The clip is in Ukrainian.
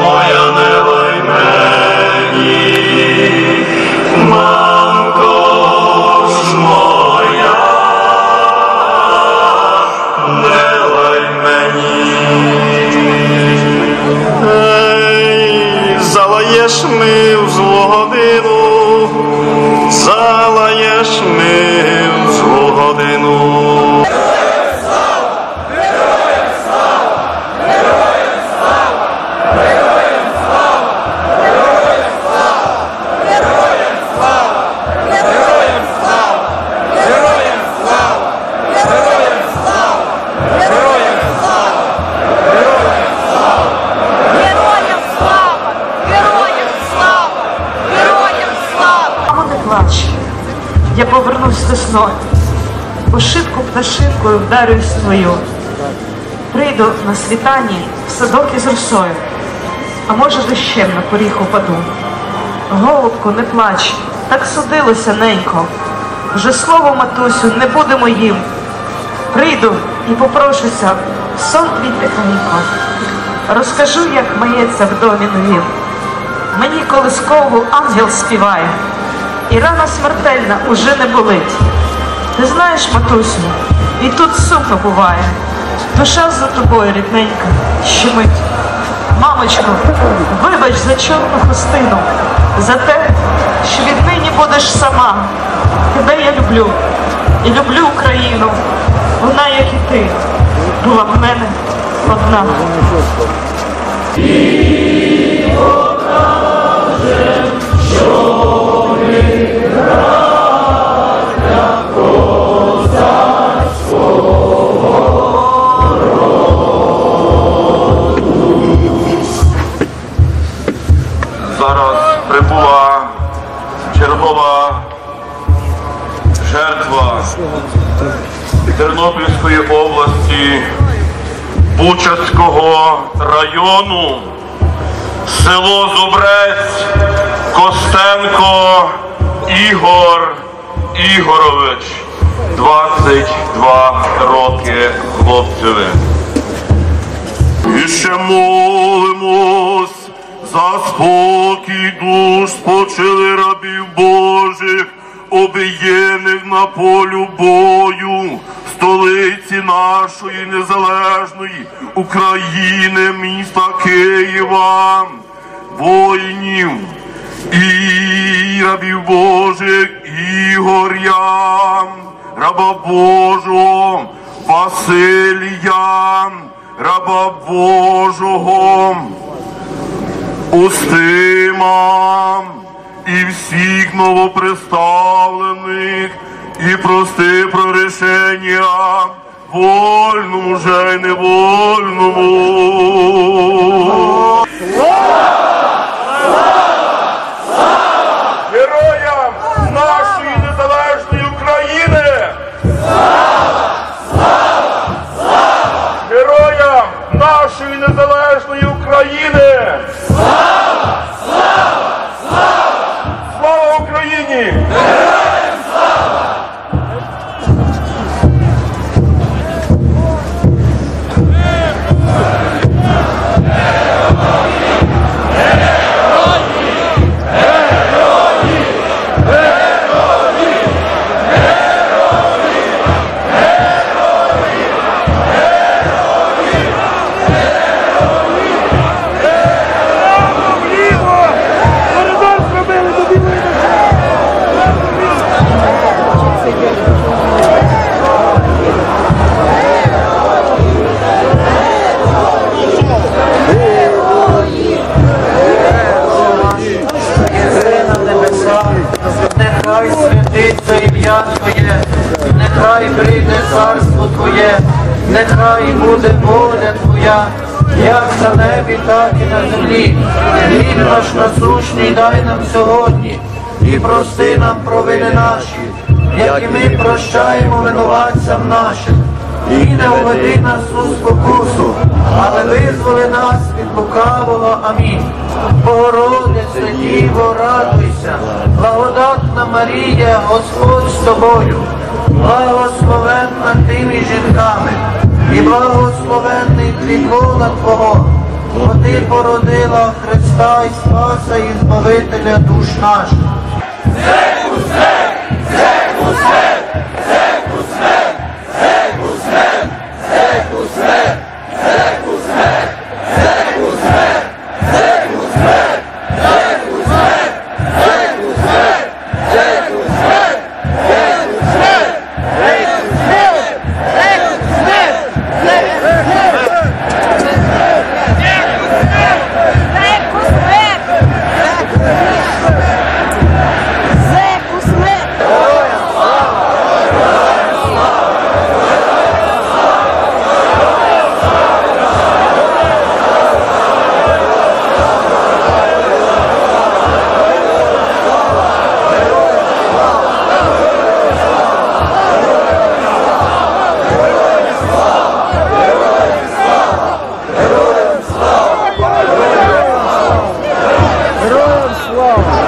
moja nevolj meg. Плач, я повернусь весною, у шибку пташинкою вдарюсь свою. Прийду на світанні в садок із росою, а може дощем на поріг упаду. Голубку, не плач, так судилося ненько. Вже слово, матусю, не буде моїм. Прийду і попрошуся, в сон твій тихенько. Розкажу, як мається в домі новім. Мені колискову ангел співає, і рана смертельна уже не болить. Ти знаєш, матусю, і тут сумно буває. Душа за тобою, рідненька, щемить. Мамочко, вибач за чорну хустину, за те, що віднині будеш сама. Тебе я люблю і люблю Україну. Вона, як і ти, була в мене одна. Зараз області, Бучацького району, село Зубрець, Костенко Ігор Ігорович, 22 роки хлопцеві. І ще молимось за спокій душ спочили рабів Божих, обієних на полю бою, столиці нашої незалежної України, міста Києва, воїнів і рабів Божих, Ігоря, раба Божого, Василія, раба Божого, Устима і всіх новоприставлених, і прости про рішення вольному же невольному. Нехай буде воля Твоя, як на небі, так і на землі. Хліб наш насущний дай нам сьогодні, і прости нам провини наші, як і ми прощаємо винуватцям нашим. І не уведи нас у спокусу, але визволи нас від лукавого. Амінь. Богородице, Діво, радуйся, благодатна Марія, Господь з тобою, благословенна тими жінками, і благословенний плід вола Твого, бо ти породила Христа і Спаса і Збавителя душ наших. Усе, Whoa.